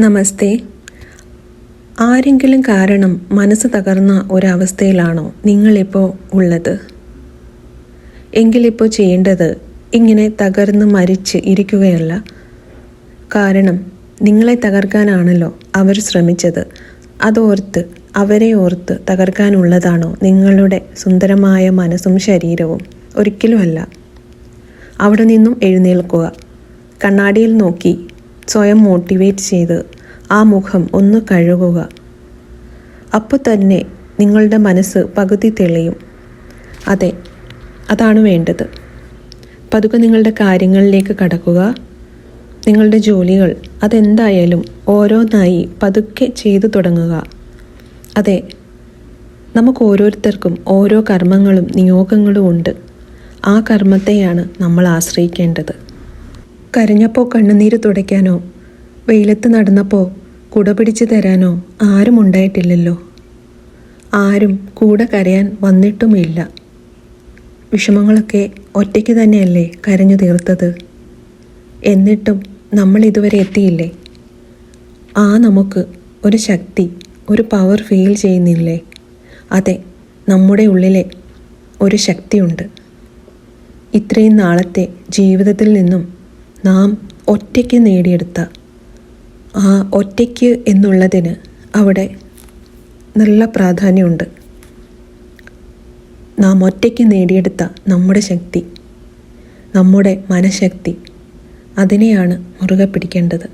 നമസ്തേ. ആരെങ്കിലും കാരണം മനസ്സ് തകർന്ന ഒരവസ്ഥയിലാണോ നിങ്ങളിപ്പോൾ ഉള്ളത്? എങ്കിലിപ്പോൾ ചെയ്യേണ്ടത് ഇങ്ങനെ തകർന്ന് മരിച്ച് ഇരിക്കുകയല്ല. കാരണം നിങ്ങളെ തകർക്കാനാണല്ലോ അവർ ശ്രമിച്ചത്. അതോർത്ത് അവരെ ഓർത്ത് തകർക്കാനുള്ളതാണോ നിങ്ങളുടെ സുന്ദരമായ മനസ്സും ശരീരവും? ഒരിക്കലുമല്ല. അവിടെ നിന്നും എഴുന്നേൽക്കുക. കണ്ണാടിയിൽ നോക്കി സ്വയം മോട്ടിവേറ്റ് ചെയ്ത് ആ മുഖം ഒന്ന് കഴുകുക. അപ്പോൾ തന്നെ നിങ്ങളുടെ മനസ്സ് പകുതി തെളിയും. അതെ അതാണ് വേണ്ടത്. പതുക്കെ നിങ്ങളുടെ കാര്യങ്ങളിലേക്ക് കടക്കുക. നിങ്ങളുടെ ജോലികൾ അതെന്തായാലും ഓരോന്നായി പതുക്കെ ചെയ്തു തുടങ്ങുക. അതെ നമുക്ക് ഓരോരുത്തർക്കും ഓരോ കർമ്മങ്ങളും നിയോഗങ്ങളും ഉണ്ട്. ആ കർമ്മത്തെയാണ് നമ്മൾ ആശ്രയിക്കേണ്ടത്. കരഞ്ഞപ്പോൾ കണ്ണുനീര് തുടയ്ക്കാനോ? വെയിലത്ത് നടന്നപ്പോൾ കുട പിടിച്ചു തരാനോ ആരും ഉണ്ടായിട്ടില്ലല്ലോ. ആരും കൂടെ കരയാൻ വന്നിട്ടുമില്ല. വിഷമങ്ങളൊക്കെ ഒറ്റയ്ക്ക് തന്നെയല്ലേ കരഞ്ഞു തീർത്തത്? എന്നിട്ടും നമ്മൾ ഇതുവരെ എത്തിയില്ലേ? ആ നമുക്ക് ഒരു ശക്തി ഒരു പവർ ഫീൽ ചെയ്യുന്നില്ലേ? അതെ നമ്മുടെ ഉള്ളിലെ ഒരു ശക്തിയുണ്ട്. ഇത്രയും നാളത്തെ ജീവിതത്തിൽ നിന്നും നാം ഒറ്റയ്ക്ക് നേടിയെടുത്ത ആ ഒറ്റയ്ക്ക് എന്നുള്ളതിന് അവിടെ നല്ല പ്രാധാന്യമുണ്ട്. നാം ഒറ്റയ്ക്ക് നേടിയെടുത്ത നമ്മുടെ ശക്തി നമ്മുടെ മനഃശക്തി അതിനെയാണ് മുറുകെ പിടിക്കേണ്ടത്.